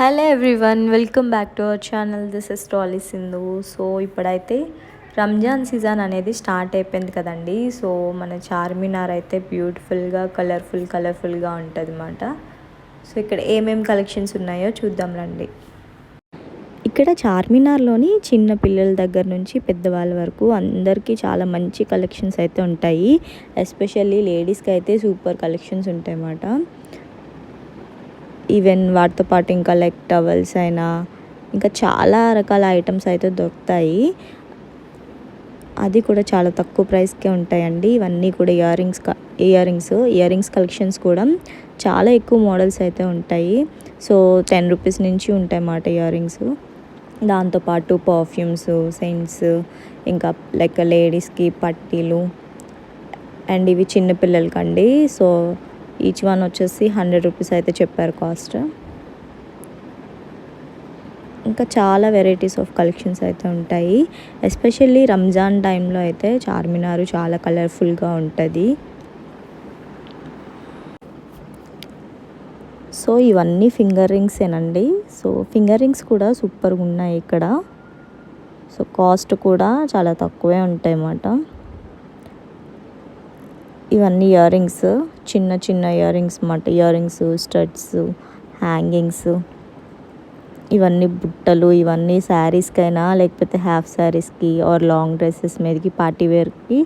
Hello everyone welcome back to our channel. This is trolley Sindhu so ఇప్పుడైతే Ramzan season అనేది start అయిపోయింది కదండి. So మన చార్మినార్ అయితే బ్యూటిఫుల్గా కలర్ఫుల్ కలర్ఫుల్గా ఉంటుంది అన్నమాట సో ఇక్కడ ఏమేమి కలెక్షన్స్ ఉన్నాయో చూద్దాం రండి. ఇక్కడ చార్మినార్లోని చిన్న పిల్లల దగ్గర నుంచి పెద్దవాళ్ళ వరకు అందరికీ చాలా మంచి కలెక్షన్స్ అయితే ఉంటాయి. ఎస్పెషల్లీ లేడీస్కి అయితే సూపర్ కలెక్షన్స్ ఉంటాయి అన్నమాట ఈవెన్ వాటితో పాటు ఇంకా లైక్ టవల్స్ అయినా ఇంకా చాలా రకాల ఐటమ్స్ అయితే దొరుకుతాయి. అది కూడా చాలా తక్కువ ప్రైస్కే ఉంటాయండి. ఇవన్నీ కూడా ear rings ear rings ear rings collections కూడా చాలా ఎక్కువ మోడల్స్ అయితే ఉంటాయి. సో టెన్ రూపీస్ నుంచి ఉంటాయి అన్నమాట ఇయర్ రింగ్స్ దాంతోపాటు పర్ఫ్యూమ్స్ సెంట్స్ ఇంకా లైక్ లేడీస్కి పట్టీలు అండ్ ఇవి చిన్నపిల్లలకండి సో ఈచ్ వన్ వచ్చేసి హండ్రెడ్ రూపీస్ అయితే చెప్పారు కాస్ట్ ఇంకా చాలా వెరైటీస్ ఆఫ్ కలెక్షన్స్ అయితే ఉంటాయి. ఎస్పెషల్లీ రంజాన్ టైంలో అయితే చార్మినార్ చాలా కలర్ఫుల్గా ఉంటుంది. సో ఇవన్నీ ఫింగర్ రింగ్సేనండి సో ఫింగర్ రింగ్స్ కూడా సూపర్గా ఉన్నాయి ఇక్కడ. సో కాస్ట్ కూడా చాలా తక్కువే ఉంటాయి అన్నమాట ఇవన్నీ ఇయర్ రింగ్స్ చిన్న చిన్న ఇయర్ రింగ్స్ అన్నమాట. ఇయర్ రింగ్స్ స్టడ్స్ హ్యాంగింగ్స్ ఇవన్నీ బుట్టలు ఇవన్నీ శారీస్కైనా లేకపోతే హాఫ్ శారీస్కి ఆర్ లాంగ్ డ్రెస్సెస్ మీదకి పార్టీ వేర్కి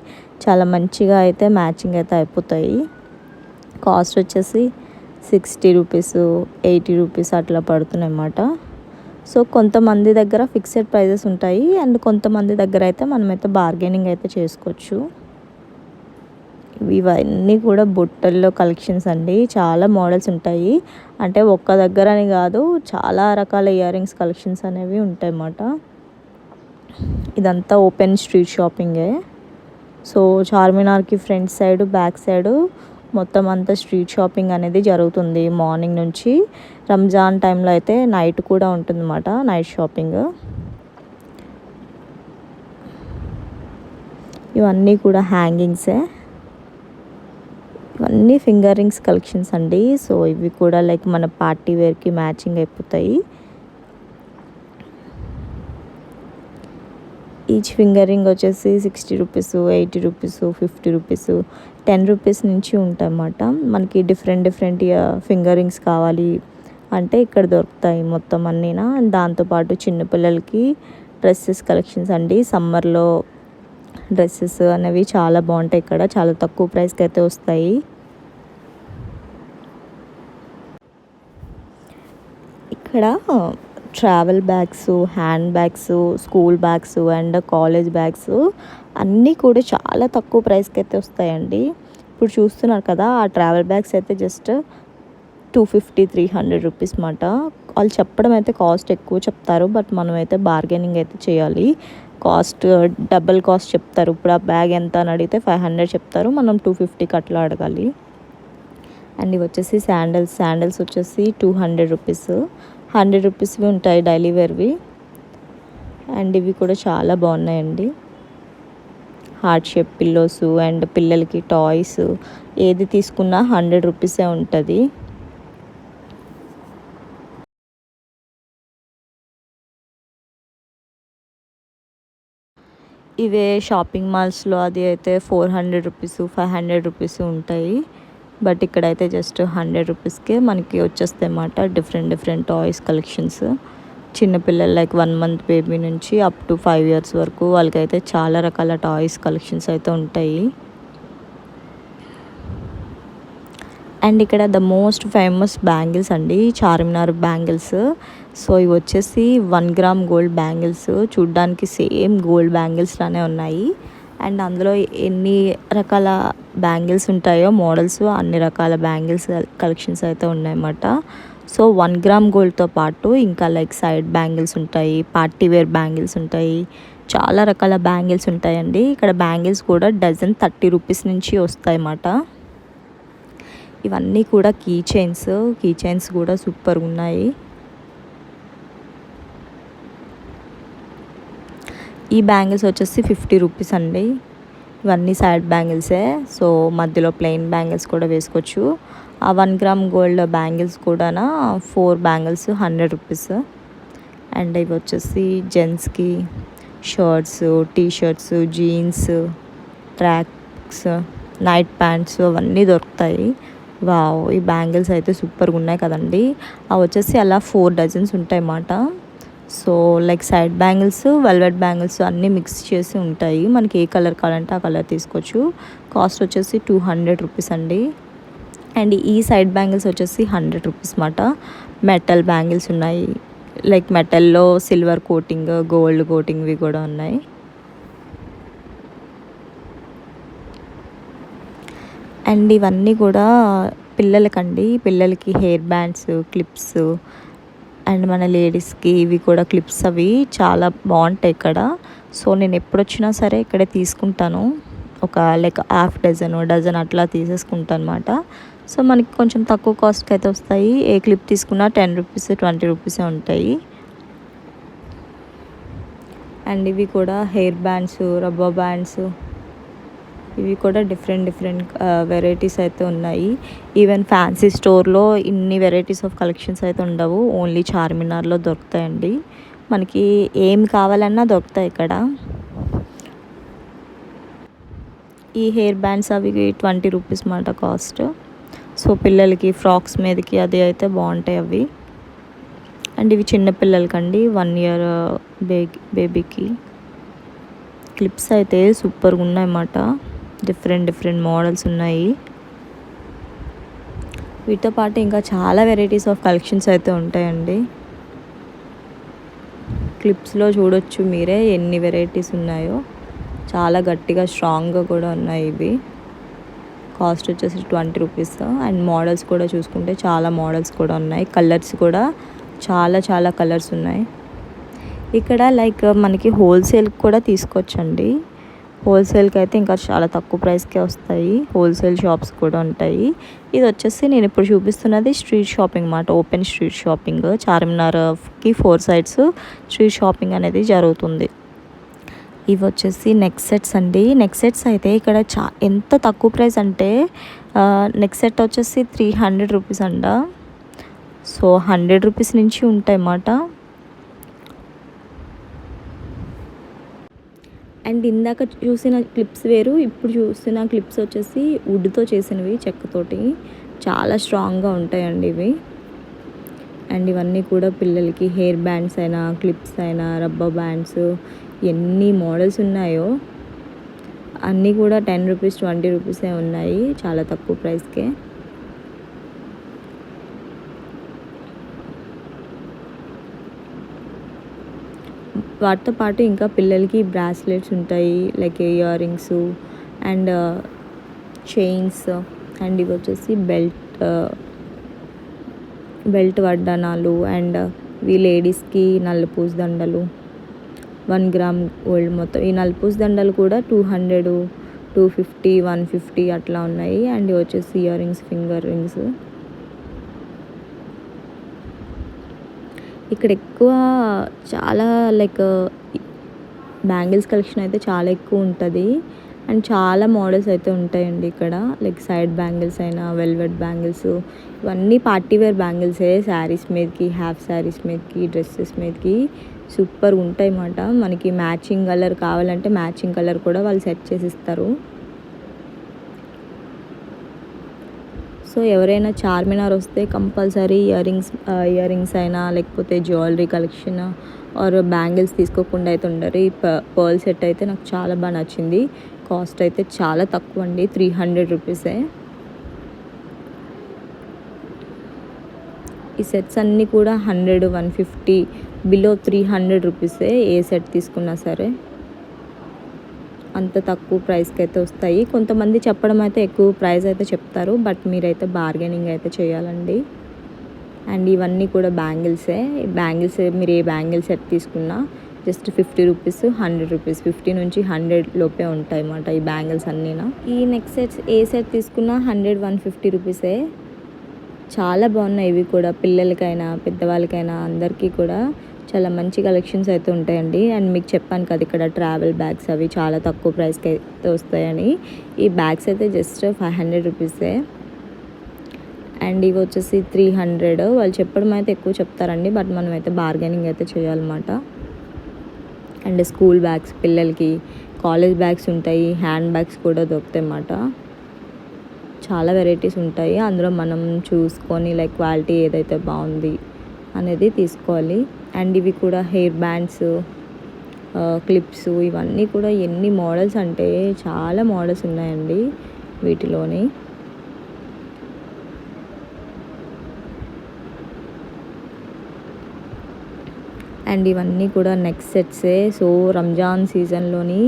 చాలా మంచిగా అయితే మ్యాచింగ్ అయితే అయిపోతాయి. కాస్ట్ వచ్చేసి సిక్స్టీ రూపీస్ ఎయిటీ రూపీస్ అట్లా పడుతున్నాయి అన్నమాట సో కొంతమంది దగ్గర ఫిక్స్డ్ ప్రైజెస్ ఉంటాయి. అండ్ కొంతమంది దగ్గర అయితే మనమైతే బార్గెనింగ్ అయితే చేసుకోవచ్చు. ఇవన్నీ కూడా బుట్టల్లో కలెక్షన్స్ అండి. చాలా మోడల్స్ ఉంటాయి. అంటే ఒక్క దగ్గర అని కాదు చాలా రకాల ఇయర్ రింగ్స్ కలెక్షన్స్ అనేవి ఉంటాయి అన్నమాట ఇదంతా ఓపెన్ స్ట్రీట్ షాపింగే. సో చార్మినార్కి ఫ్రంట్ సైడ్ బ్యాక్ సైడ్ మొత్తం అంతా స్ట్రీట్ షాపింగ్ అనేది జరుగుతుంది మార్నింగ్ నుంచి. రంజాన్ టైంలో అయితే నైట్ కూడా ఉంటుందన్నమాట నైట్ షాపింగ్. ఇవన్నీ కూడా హ్యాంగింగ్సే. ఇవన్నీ ఫింగర్ రింగ్స్ కలెక్షన్స్ అండి. సో ఇవి కూడా లైక్ మన పార్టీ వేర్కి మ్యాచింగ్ అయిపోతాయి. ఈచ్ ఫింగర్ రింగ్ వచ్చేసి sixty rupees eighty rupees fifty rupees ten rupees నుంచి ఉంటాయన్నమాట. మనకి డిఫరెంట్ డిఫరెంట్ ఫింగర్ రింగ్స్ కావాలి అంటే ఇక్కడ దొరుకుతాయి మొత్తం అన్నీనా. దాంతోపాటు చిన్నపిల్లలకి డ్రెస్సెస్ కలెక్షన్స్ అండి. సమ్మర్లో డ్రెస్సెస్ అనేవి చాలా బాగుంటాయి ఇక్కడ. చాలా తక్కువ ప్రైస్కి అయితే వస్తాయి. ఇక్కడ travel bags hand bags school bags and college bags అన్నీ కూడా చాలా తక్కువ ప్రైస్కి అయితే వస్తాయండి. ఇప్పుడు చూస్తున్నారు కదా ఆ ట్రావెల్ బ్యాగ్స్ అయితే just two fifty three hundred rupees మాట. వాళ్ళు చెప్పడం అయితే కాస్ట్ ఎక్కువ చెప్తారు బట్ మనం అయితే బార్గెనింగ్ అయితే చేయాలి. కాస్ట్ డబల్ కాస్ట్ చెప్తారు. ఇప్పుడు ఆ బ్యాగ్ ఎంత అని అడిగితే ఫైవ్ హండ్రెడ్ చెప్తారు. మనం టూ ఫిఫ్టీకి అట్లా అడగాలి. అండ్ ఇవి వచ్చేసి శాండల్స్. శాండల్స్ వచ్చేసి టూ హండ్రెడ్ రూపీస్. హండ్రెడ్ రూపీస్వి ఉంటాయి డైలీ వేర్వి. అండ్ ఇవి కూడా చాలా బాగున్నాయండి. హార్ట్ షేప్ పిల్లోస్ అండ్ పిల్లలకి టాయ్స్. ఏది తీసుకున్నా హండ్రెడ్ రూపీసే ఉంటుంది. ఇవే షాపింగ్ మాల్స్లో అది అయితే four hundred rupees five hundred rupees ఉంటాయి. బట్ ఇక్కడైతే జస్ట్ హండ్రెడ్ రూపీస్కే మనకి వచ్చేస్తాయి అన్నమాట డిఫరెంట్ డిఫరెంట్ టాయ్స్ కలెక్షన్స్. చిన్నపిల్లలు లైక్ వన్ మంత్ బేబీ నుంచి అప్ టు ఫైవ్ ఇయర్స్ వరకు వాళ్ళకైతే చాలా రకాల టాయ్స్ కలెక్షన్స్ అయితే ఉంటాయి. అండ్ ఇక్కడ ద మోస్ట్ ఫేమస్ బ్యాంగిల్స్ అండి చార్మినార్ బ్యాంగిల్స్. సో ఇవి వచ్చేసి వన్ గ్రామ్ గోల్డ్ బ్యాంగిల్స్. చూడ్డానికి సేమ్ గోల్డ్ బ్యాంగిల్స్ లానే ఉన్నాయి. అండ్ అందులో ఎన్ని రకాల బ్యాంగిల్స్ ఉంటాయో మోడల్స్ అన్ని రకాల బ్యాంగిల్స్ కలెక్షన్స్ అయితే ఉన్నాయన్నమాట. సో వన్ గ్రామ్ గోల్డ్తో పాటు ఇంకా లైక్ సైడ్ బ్యాంగిల్స్ ఉంటాయి పార్టీ వేర్ బ్యాంగిల్స్ ఉంటాయి చాలా రకాల బ్యాంగిల్స్ ఉంటాయండి. ఇక్కడ బ్యాంగిల్స్ కూడా డజన్ థర్టీ రూపీస్ నుంచి వస్తాయి అన్నమాట ఇవన్నీ కూడా కీ చైన్స్ కీ చైన్స్ కూడా సూపర్ ఉన్నాయి. ఈ బ్యాంగిల్స్ వచ్చేసి ఫిఫ్టీ రూపీస్ అండి. ఇవన్నీ సైడ్ బ్యాంగిల్సే సో మధ్యలో ప్లెయిన్ బ్యాంగిల్స్ కూడా వేసుకోవచ్చు. ఆ వన్ గ్రామ్ గోల్డ్ బ్యాంగిల్స్ కూడా four bangles hundred rupees and ఇవి వచ్చేసి జెంట్స్కి shirts T shirts jeans tracks night pants అవన్నీ దొరుకుతాయి. వావ్ ఈ బ్యాంగిల్స్ అయితే సూపర్గా ఉన్నాయి కదండి. అవి వచ్చేసి అలా ఫోర్ డజన్స్ ఉంటాయి అన్నమాట so like side bangles velvet bangles అన్నీ మిక్స్ చేసి ఉంటాయి. మనకి ఏ కలర్ కావాలంటే ఆ కలర్ తీసుకోవచ్చు. కాస్ట్ వచ్చేసి టూ హండ్రెడ్ రూపీస్ అండి. అండ్ ఈ సైడ్ బ్యాంగిల్స్ వచ్చేసి హండ్రెడ్ రూపీస్ అన్నమాట. మెటల్ బ్యాంగిల్స్ ఉన్నాయి. లైక్ మెటల్లో సిల్వర్ కోటింగ్ గోల్డ్ కోటింగ్వి కూడా ఉన్నాయి. అండ్ ఇవన్నీ కూడా పిల్లలకండి. పిల్లలకి హెయిర్ బ్యాండ్స్ క్లిప్స్ అండ్ మన లేడీస్కి ఇవి కూడా క్లిప్స్ అవి చాలా బాగుంటాయి ఇక్కడ. సో నేను ఎప్పుడు వచ్చినా సరే ఇక్కడే తీసుకుంటాను. ఒక లైక్ హాఫ్ డజన్ డజన్ అట్లా తీసేసుకుంటాను అనమాట సో మనకి కొంచెం తక్కువ కాస్ట్కి అయితే వస్తాయి. ఏ క్లిప్ తీసుకున్నా టెన్ రూపీస్ ట్వంటీ రూపీసే ఉంటాయి. అండ్ ఇవి కూడా హెయిర్ బ్యాండ్స్ రబ్బర్ బ్యాండ్స్ ఇవి కూడా డిఫరెంట్ డిఫరెంట్ వెరైటీస్ అయితే ఉన్నాయి. ఈవెన్ ఫ్యాన్సీ స్టోర్లో ఇన్ని వెరైటీస్ ఆఫ్ కలెక్షన్స్ అయితే ఉండవు. ఓన్లీ చార్మినార్లో దొరుకుతాయండి. మనకి ఏం కావాలన్నా దొరుకుతాయి ఇక్కడ. ఈ హెయిర్ బ్యాండ్స్ అవి ట్వంటీ రూపీస్ మాట కాస్ట్ సో పిల్లలకి ఫ్రాక్స్ మీదకి అది అయితే బాగుంటాయి అవి. అండ్ ఇవి చిన్నపిల్లలకండి వన్ ఇయర్ బేబీ బేబీకి క్లిప్స్ అయితే సూపర్గా ఉన్నాయన్నమాట. డిఫరెంట్ డిఫరెంట్ మోడల్స్ ఉన్నాయి. వీటితో పాటు ఇంకా చాలా వెరైటీస్ ఆఫ్ కలెక్షన్స్ అయితే ఉంటాయండి. క్లిప్స్లో చూడొచ్చు మీరే ఎన్ని వెరైటీస్ ఉన్నాయో. చాలా గట్టిగా స్ట్రాంగ్గా కూడా ఉన్నాయి ఇవి. కాస్ట్ వచ్చేసి ట్వంటీ రూపీస్. అండ్ మోడల్స్ కూడా చూసుకుంటే చాలా మోడల్స్ కూడా ఉన్నాయి. కలర్స్ కూడా చాలా చాలా కలర్స్ ఉన్నాయి. ఇక్కడ లైక్ మనకి హోల్సేల్ కూడా తీసుకోవచ్చండి. హోల్సేల్కి అయితే ఇంకా చాలా తక్కువ ప్రైస్కే వస్తాయి. హోల్సేల్ షాప్స్ కూడా ఉంటాయి. ఇది వచ్చేసి నేను ఇప్పుడు చూపిస్తున్నది స్ట్రీట్ షాపింగ్ అన్నమాట ఓపెన్ స్ట్రీట్ షాపింగ్. చార్మినార్కి ఫోర్ సైడ్స్ స్ట్రీట్ షాపింగ్ అనేది జరుగుతుంది. ఇవి వచ్చేసి నెక్ సెట్స్ అండి. నెక్ సెట్స్ అయితే ఇక్కడ చా ఎంత తక్కువ ప్రైస్ అంటే నెక్ సెట్ వచ్చేసి త్రీ హండ్రెడ్ రూపీస్ అంట. సో హండ్రెడ్ రూపీస్ నుంచి ఉంటాయి అన్నమాట అండ్ ఇందాక చూసిన క్లిప్స్ వేరు ఇప్పుడు చూసిన క్లిప్స్ వచ్చేసి వుడ్తో చేసినవి చెక్కతోటి. చాలా స్ట్రాంగ్గా ఉంటాయండి ఇవి. అండ్ ఇవన్నీ కూడా పిల్లలకి హెయిర్ బ్యాండ్స్ అయినా క్లిప్స్ అయినా రబ్బర్ బ్యాండ్స్ ఎన్ని మోడల్స్ ఉన్నాయో అన్నీ కూడా టెన్ రూపీస్ ట్వంటీ రూపీసే ఉన్నాయి చాలా తక్కువ ప్రైస్కే. వాటితో పాటు ఇంకా పిల్లలకి బ్రాస్లెట్స్ ఉంటాయి like ear rings and chains and ఇవి వచ్చేసి బెల్ట్ బెల్ట్ వడ్డానాలు అండ్ ఈ లేడీస్కి నల్లపూస దండలు. వన్ గ్రామ్ గోల్డ్ మొత్తం ఈ నల్లపూస దండలు కూడా two hundred two fifty one fifty అట్లా ఉన్నాయి. అండ్ వచ్చేసి ఇయర్ రింగ్స్ ఫింగర్ రింగ్స్ ఇక్కడ ఎక్కువ చాలా లైక్ బ్యాంగిల్స్ కలెక్షన్ అయితే చాలా ఎక్కువ ఉంటుంది. అండ్ చాలా మోడల్స్ అయితే ఉంటాయండి ఇక్కడ. లైక్ సైడ్ బ్యాంగిల్స్ అయినా వెల్వెట్ బ్యాంగిల్స్ ఇవన్నీ పార్టీ వేర్ బ్యాంగిల్సే. శారీస్ మీదకి హాఫ్ శారీస్ మీదకి డ్రెస్సెస్ మీదకి సూపర్ ఉంటాయి అన్నమాట మనకి మ్యాచింగ్ కలర్ కావాలంటే మ్యాచింగ్ కలర్ కూడా వాళ్ళు సెట్ చేసి ఇస్తారు సో ఎవరైనా చార్మినార్ వస్తే compulsory ear rings ear rings అయినా లేకపోతే జ్యువెలరీ కలెక్షన్ ఆర్ బ్యాంగిల్స్ తీసుకోకుండా అయితే ఉండరు. ఈ పర్ల్ సెట్ అయితే నాకు చాలా బాగా నచ్చింది. కాస్ట్ అయితే చాలా తక్కువ అండి త్రీ హండ్రెడ్ రూపీసే. ఈ సెట్స్ అన్నీ కూడా hundred one fifty below three hundred రూపీసే ఏ సెట్ తీసుకున్నా సరే. అంత తక్కువ ప్రైస్కి అయితే వస్తాయి. కొంతమంది చెప్పడం అయితే ఎక్కువ ప్రైస్ అయితే చెప్తారు. బట్ మీరైతే బార్గెనింగ్ అయితే చేయాలండి. అండ్ ఇవన్నీ కూడా బ్యాంగిల్సే బ్యాంగిల్స్ మీరు ఏ బ్యాంగిల్ సెట్ తీసుకున్నా just fifty rupees hundred rupees fifty నుంచి హండ్రెడ్ లోపే ఉంటాయి అన్నమాట ఈ బ్యాంగిల్స్ అన్నీనా. ఈ నెక్ సెట్స్ ఏ సెట్ తీసుకున్నా హండ్రెడ్ వన్ ఫిఫ్టీ రూపీసే చాలా బాగున్నాయి ఇవి కూడా. పిల్లలకైనా పెద్దవాళ్ళకైనా అందరికీ కూడా చాలా మంచి కలెక్షన్స్ అయితే ఉంటాయండి. అండ్ మీకు చెప్పాను కదా ఇక్కడ ట్రావెల్ బ్యాగ్స్ అవి చాలా తక్కువ ప్రైస్కి అయితే వస్తాయని. ఈ బ్యాగ్స్ అయితే జస్ట్ ఫైవ్ హండ్రెడ్ రూపీసే అండ్ ఇవి వచ్చేసి త్రీ హండ్రెడ్ వాళ్ళు చెప్పడం అయితే ఎక్కువ చెప్తారండి బట్ మనం అయితే బార్గెనింగ్ అయితే చేయాలన్నమాట. అండ్ స్కూల్ బ్యాగ్స్ పిల్లలకి కాలేజ్ బ్యాగ్స్ ఉంటాయి హ్యాండ్ బ్యాగ్స్ కూడా దొరుకుతాయి అన్నమాట. చాలా వెరైటీస్ ఉంటాయి. అందులో మనం చూసుకొని లైక్ క్వాలిటీ ఏదైతే బాగుంది అనేది తీసుకోవాలి. అండ్ ఇవి కూడా హెయిర్ బ్యాండ్స్ క్లిప్స్ ఇవన్నీ కూడా ఎన్ని మోడల్స్ అంటే చాలా మోడల్స్ ఉన్నాయండి వీటిలోని. అండ్ ఇవన్నీ కూడా నెక్స్ట్ సెట్సే. సో రంజాన్ సీజన్లోని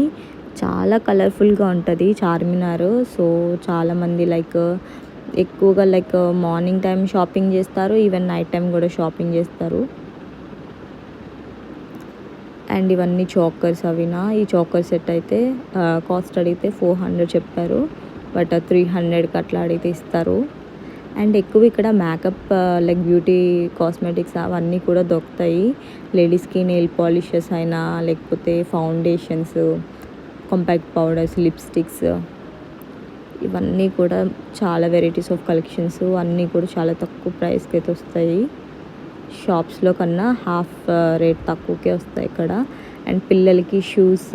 చాలా కలర్ఫుల్గా ఉంటుంది చార్మినార్. సో చాలామంది లైక్ ఎక్కువగా లైక్ మార్నింగ్ టైం షాపింగ్ చేస్తారు ఈవెన్ నైట్ టైం కూడా షాపింగ్ చేస్తారు. అండ్ ఇవన్నీ చాకర్స్ అవినా. ఈ చాకర్ సెట్ అయితే కాస్ట్ అడిగితే ఫోర్ హండ్రెడ్ చెప్పారు. బట్ త్రీ హండ్రెడ్కి అట్లా అడిగితే ఇస్తారు. అండ్ ఎక్కువ ఇక్కడ మేకప్ లైక్ బ్యూటీ కాస్మెటిక్స్ అవన్నీ కూడా దొరుకుతాయి. లేడీస్కి నెయిల్ పాలిషెస్ అయినా లేకపోతే ఫౌండేషన్స్ కాంపాక్ట్ పౌడర్స్ లిప్స్టిక్స్ ఇవన్నీ కూడా చాలా వెరైటీస్ ఆఫ్ కలెక్షన్స్ అన్నీ కూడా చాలా తక్కువ ప్రైస్కి అయితే వస్తాయి. షాప్స్లో కన్నా హాఫ్ రేట్ తక్కువకే వస్తాయి ఇక్కడ. అండ్ పిల్లలకి షూస్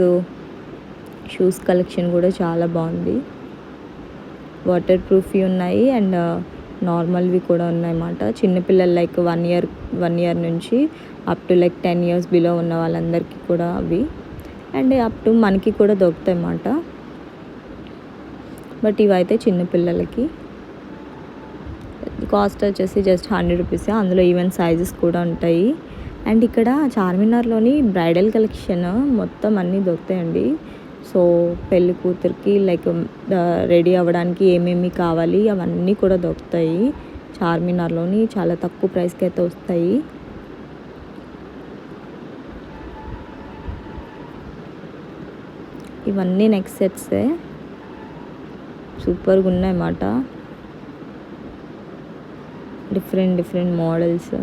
షూస్ కలెక్షన్ కూడా చాలా బాగుంది. వాటర్ ప్రూఫ్వి ఉన్నాయి అండ్ నార్మల్వి కూడా ఉన్నాయన్నమాట. చిన్నపిల్లలు like one year one year నుంచి up to like ten years below ఉన్న వాళ్ళందరికీ కూడా అవి. అండ్ అప్ టు మనకి కూడా దొరుకుతాయి అన్నమాట బట్ ఇవైతే చిన్నపిల్లలకి కాస్ట్ వచ్చేసి జస్ట్ హండ్రెడ్ రూపీస్ అందులో ఈవెన్ సైజెస్ కూడా ఉంటాయి. అండ్ ఇక్కడ చార్మినార్లోని బ్రైడల్ కలెక్షన్ మొత్తం అన్నీ దొరుకుతాయండి. సో పెళ్ళి కూతురికి లైక్ రెడీ um, అవ్వడానికి ఏమేమి కావాలి అవన్నీ కూడా దొరుకుతాయి. చార్మినార్లోని చాలా తక్కువ ప్రైస్కి అయితే వస్తాయి. ఇవన్నీ నెక్స్ట్ సెట్సే సూపర్గా ఉన్నాయన్నమాట. డిఫరెంట్ డిఫరెంట్ మోడల్స్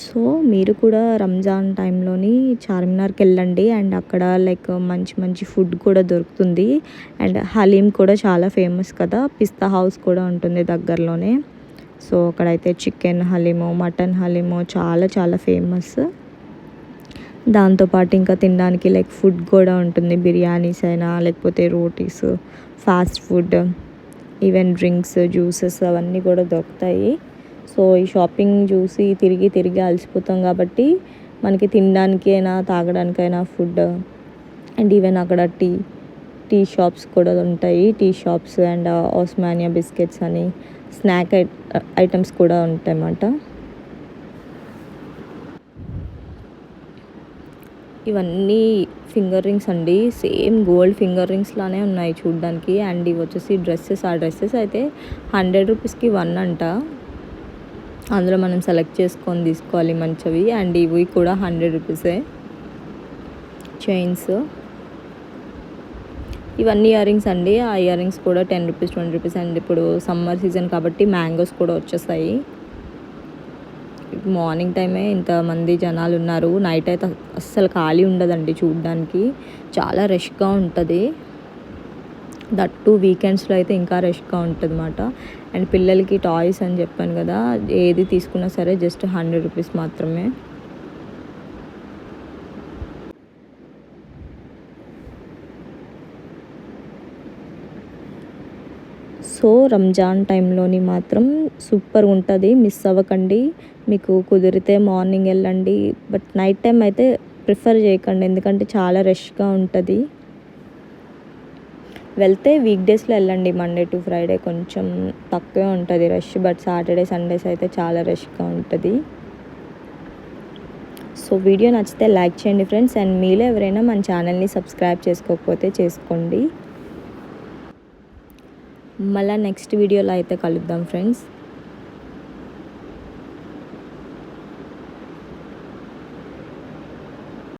సో మీరు కూడా రంజాన్ టైంలోని చార్మినార్కి వెళ్ళండి. అండ్ అక్కడ లైక్ మంచి మంచి ఫుడ్ కూడా దొరుకుతుంది. అండ్ హలీం కూడా చాలా ఫేమస్ కదా. పిస్తా హౌస్ కూడా ఉంటుంది దగ్గరలోనే. సో అక్కడైతే చికెన్ హలీము మటన్ హలీము చాలా చాలా ఫేమస్ దాంతోపాటు ఇంకా తినడానికి లైక్ ఫుడ్ కూడా ఉంటుంది. బిర్యానీస్ అయినా లేకపోతే rotis fast food even drinks juices అవన్నీ కూడా దొరుకుతాయి. సో ఈ షాపింగ్ చూసి తిరిగి తిరిగి అలసిపోతాం కాబట్టి మనకి తినడానికైనా తాగడానికైనా ఫుడ్ అండ్ ఈవెన్ అక్కడ టీ టీ షాప్స్ కూడా ఉంటాయి. Tea shops and Osmania biscuits అని స్నాక్ ఐటమ్స్ కూడా ఉంటాయి అన్నమాట ఇవన్నీ ఫింగర్ రింగ్స్ అండి. సేమ్ గోల్డ్ ఫింగర్ రింగ్స్ లానే ఉన్నాయి చూడడానికి. అండ్ ఇవి వచ్చేసి డ్రెస్సెస్. ఆ డ్రెస్సెస్ అయితే హండ్రెడ్ రూపీస్కి వన్ అంట. అందులో మనం సెలెక్ట్ చేసుకొని తీసుకోవాలి మంచివి. అండ్ ఇవి కూడా హండ్రెడ్ రూపీసే. చైన్స్. ఇవన్నీ ఇయర్ రింగ్స్ అండి. ఆ ఇయర్ రింగ్స్ కూడా ten rupees twenty rupees. And ఇప్పుడు సమ్మర్ సీజన్ కాబట్టి మ్యాంగోస్ కూడా వచ్చేసాయి. మార్నింగ్ టైమే ఇంతమంది జనాలు ఉన్నారు. నైట్ అయితే అస్సలు ఖాళీ ఉండదండి చూడడానికి. చాలా రష్గా ఉంటుంది. దట్ టూ వీకెండ్స్లో అయితే ఇంకా రష్గా ఉంటుంది అనమాట అండ్ పిల్లలకి టాయ్స్ అని చెప్పాను కదా ఏది తీసుకున్నా సరే జస్ట్ హండ్రెడ్ రూపీస్ మాత్రమే. సో రంజాన్ టైంలోని మాత్రం సూపర్ ఉంటుంది. మిస్ అవ్వకండి. మీకు కుదిరితే మార్నింగ్ వెళ్ళండి. బట్ నైట్ టైం అయితే ప్రిఫర్ చేయకండి. ఎందుకంటే చాలా రష్గా ఉంటుంది. వెళ్తే వీక్ డేస్లో వెళ్ళండి. మండే టు ఫ్రైడే కొంచెం తక్కువే ఉంటుంది రష్. బట్ సాటర్డే సండేస్ అయితే చాలా రష్గా ఉంటుంది. సో వీడియో నచ్చితే లైక్ చేయండి ఫ్రెండ్స్. అండ్ మీలో ఎవరైనా మన ఛానల్ని సబ్స్క్రైబ్ చేసుకోకపోతే చేసుకోండి. మళ్ళీ నెక్స్ట్ వీడియోలో అయితే కలుద్దాం ఫ్రెండ్స్